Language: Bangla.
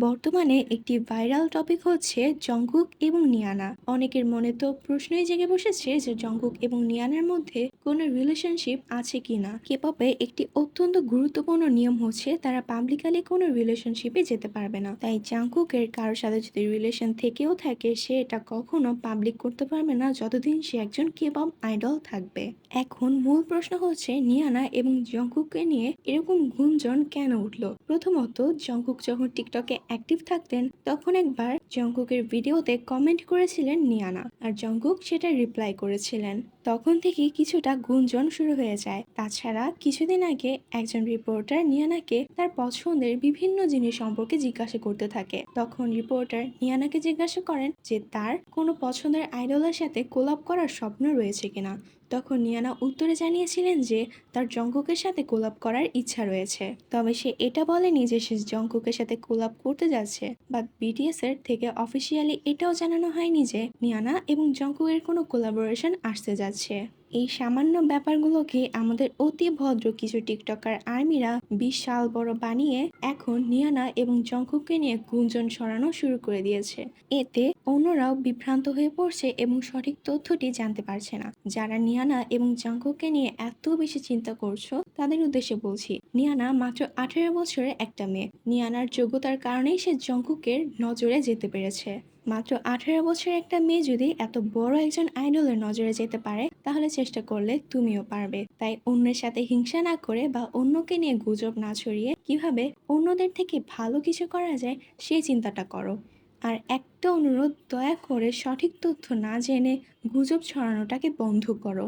বর্তমানে একটি ভাইরাল টপিক হচ্ছে জঙ্কুক এবং নিয়ানা। অনেকের মনে তো প্রশ্নই জেগে বসেছে যে জঙ্কুক এবং নিয়ানার মধ্যে কোনো রিলেশনশিপ আছে কি না কেপপে একটি অত্যন্ত গুরুত্বপূর্ণ নিয়ম হচ্ছে তারা পাবলিকালি কোনো রিলেশনশিপে যেতে পারবে না। তাই জাঙ্কুকের কারোর সাথে যদি রিলেশন থেকেও থাকে, সে এটা কখনো পাবলিক করতে পারবে না যতদিন সে একজন কেপপ আইডল থাকবে। এখন মূল প্রশ্ন হচ্ছে, নিয়ানা এবং জঙ্কুককে নিয়ে এরকম গুঞ্জন কেন উঠল? প্রথমত জঙ্কুক যখন টিকটকে অ্যাক্টিভ থাকতেন, তখন একবার জঙ্কুকের ভিডিওতে কমেন্ট করেছিলেন নিয়ানা। আর জঙ্কুক সেটা রিপ্লাই করেছিলেন। তখন থেকে কিছুটা গুঞ্জন শুরু হয়ে যায়। তাছাড়া কিছুদিন আগে একজন রিপোর্টার নিয়ানাকে তার পছন্দের বিভিন্ন জিনিস সম্পর্কে জিজ্ঞাসা করতে থাকে। তখন রিপোর্টার নিয়ানাকে জিজ্ঞাসা করেন যে তার কোনো পছন্দের আইডলের সাথে কোলাপ করার স্বপ্ন রয়েছে কিনা। তখন নিয়ানা উত্তরে জানিয়েছিলেন যে তার জঙ্কুকের সাথে কোলাপ করার ইচ্ছা রয়েছে। তবে সে এটা বলেনি যে সে জঙ্কুকের সাথে কোলাপ করতে যাচ্ছে বা বিটিএস এর থেকে অফিসিয়ালি এটাও জানানো হয়নি যে নিয়ানা এবং জঙ্কুকের কোনো কোলাবোরেশন আসতে যাচ্ছে। এই সামান্য ব্যাপারগুলোকে আমাদের অতি ভদ্র কিছু টিকটকার আর্মিরা বিশাল বড় বানিয়ে এখন নিয়ানা এবং জঙ্কুককে নিয়ে গুঞ্জন সরানো শুরু করে দিয়েছে। এতে অন্যরাও বিভ্রান্ত হয়ে পড়ছে এবং সঠিক তথ্যটি জানতে পারছে না। যারা নিয়ানা এবং জঙ্কুককে নিয়ে এত বেশি চিন্তা করছ, তাদের উদ্দেশ্যে বলছি, নিয়ানা মাত্র আঠেরো বছরের একটা মেয়ে। নিয়ানার যোগ্যতার কারণেই সে জঙ্কুকের নজরে যেতে পেরেছে। মাত্র আঠেরো বছরের একটা মেয়ে যদি এত বড় একজন আইডলের নজরে যেতে পারে, তাহলে চেষ্টা করলে তুমিও পারবে। তাই অন্যের সাথে হিংসা না করে বা অন্যকে নিয়ে গুজব না ছড়িয়ে কীভাবে অন্যদের থেকে ভালো কিছু করা যায় সেই চিন্তাটা করো। আর একটা অনুরোধ দয়া করে সঠিক তথ্য না জেনে গুজব ছড়ানোটাকে বন্ধ করো।